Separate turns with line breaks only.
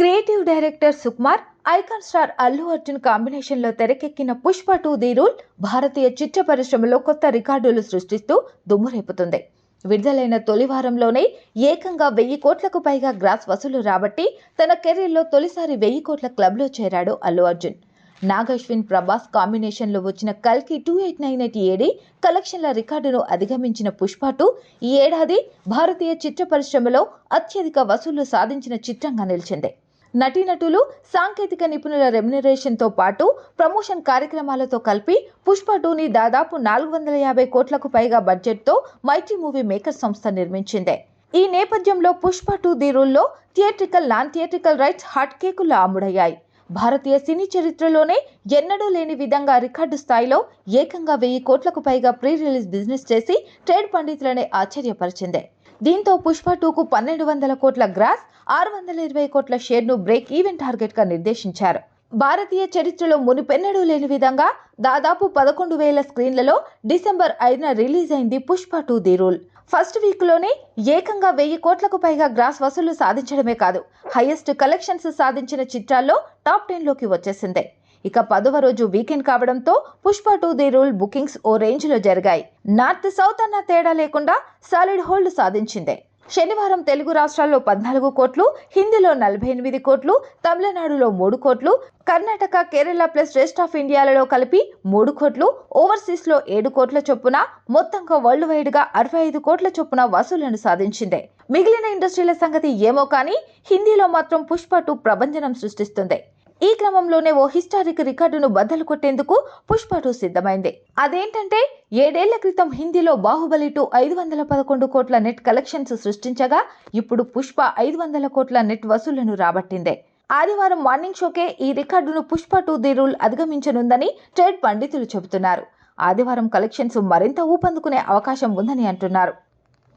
Creative director Sukumar icon star Allu Arjun కాంబినేషన్లో తెరకెక్కిన Pushpa two the rule భారతీయ చిత్ర పరిశ్రమలో కొత్త రికార్డులు సృష్టిస్తూ దుమ్మురేపుతుంది. విడుదలైన తొలి వారంలోనే ఏకంగా వెయ్యి కోట్లకు పైగా గ్రాస్ వసూలు రాబట్టి తన కెరీర్లో తొలిసారి వెయ్యి కోట్ల క్లబ్లో చేరాడు అల్లు అర్జున్. నాగశ్విన్ ప్రభాస్ కాంబినేషన్లో వచ్చిన కల్కి two eight nine eight A D కలెక్షన్ల రికార్డును అధిగమించిన పుష్ప టూ ఈ ఏడాది భారతీయ చిత్ర పరిశ్రమలో అత్యధిక వసూళ్ళు సాధించిన చిత్రంగా నిలిచింది. నటీనటులు సాంకేతిక నిపుణుల రెమ్యునరేషన్తో పాటు ప్రమోషన్ కార్యక్రమాలతో కలిపి పుష్ప టూని దాదాపు నాలుగు వందల యాభై కోట్లకు పైగా బడ్జెట్తో మైత్రి మూవీ మేకర్ సంస్థ నిర్మించింది. ఈ నేపథ్యంలో Pushpa two the రూల్లో theatrical non theatrical rights hot కేకుల్లో అమ్ముడయ్యాయి భారతీయ సినీ చరిత్రలోనే ఎన్నడూ లేని విధంగా రికార్డు స్థాయిలో ఏకంగా వెయ్యి కోట్లకు పైగా ప్రీ రిలీజ్ బిజినెస్ చేసి ట్రేడ్ పండితులనే ఆశ్చర్యపరిచింది. దీంతో పుష్ప టూకు పన్నెండు వందల కోట్ల గ్రాస్ ఆరు వందల ఇరవై కోట్ల షేర్ను బ్రేక్ ఈవెన్ టార్గెట్గా నిర్దేశించారు. భారతీయ చరిత్రలో మునిపెన్నడూ లేని విధంగా దాదాపు పదకొండు వేల స్క్రీన్లలో డిసెంబర్ ఐదున రిలీజ్ అయింది Pushpa two the rule. First వీక్లోనే ఏకంగా వెయ్యి కోట్లకు పైగా గ్రాస్ వసూలు సాధించడమే కాదు హైయెస్ట్ కలెక్షన్స్ సాధించిన చిత్రాల్లో టాప్ టెన్లోకి వచ్చేసింది. ఇక పదవ రోజు వీకెండ్ కావడంతో Pushpa two the rule bookings ఓ రేంజ్లో జరిగాయి. నార్త్ సౌత్ అన్న తేడా లేకుండా సాలిడ్ హోల్డ్ సాధించింది. శనివారం తెలుగు రాష్ట్రాల్లో పద్నాలుగు కోట్లు హిందీలో నలభై ఎనిమిది కోట్లు తమిళనాడులో మూడు కోట్లు Karnataka Kerala plus rest of ఇండియాలలో కలిపి మూడు కోట్లు ఓవర్సీస్లో ఏడు కోట్ల చొప్పున మొత్తంగా వరల్డ్ వైడ్గా అరవై ఐదు కోట్ల చొప్పున వసూళ్ళను సాధించింది. మిగిలిన ఇండస్ట్రీల సంగతి ఏమో కానీ హిందీలో మాత్రం పుష్ప టూ ప్రభంజనం సృష్టిస్తుంది. ఈ క్రమంలోనే ఓ హిస్టారిక్ రికార్డును బద్దలు కొట్టేందుకు పుష్ప టూ సిద్ధమైంది. అదేంటంటే ఏడేళ్ళ క్రితం హిందీలో బాహుబలి టూ ఐదు వందల పదకొండు కోట్ల నెట్ కలెక్షన్స్ సృష్టించగా ఇప్పుడు పుష్ప ఐదు వందల కోట్ల నెట్ వసూళ్ళను రాబట్టిందే. ఆదివారం మార్నింగ్ షోకే ఈ రికార్డును పుష్ప టూ ది రూల్ అధిగమించనుందని ట్రేడ్ పండితులు చెబుతున్నారు. ఆదివారం కలెక్షన్స్ మరింత ఊపందుకునే అవకాశం ఉందని అంటున్నారు.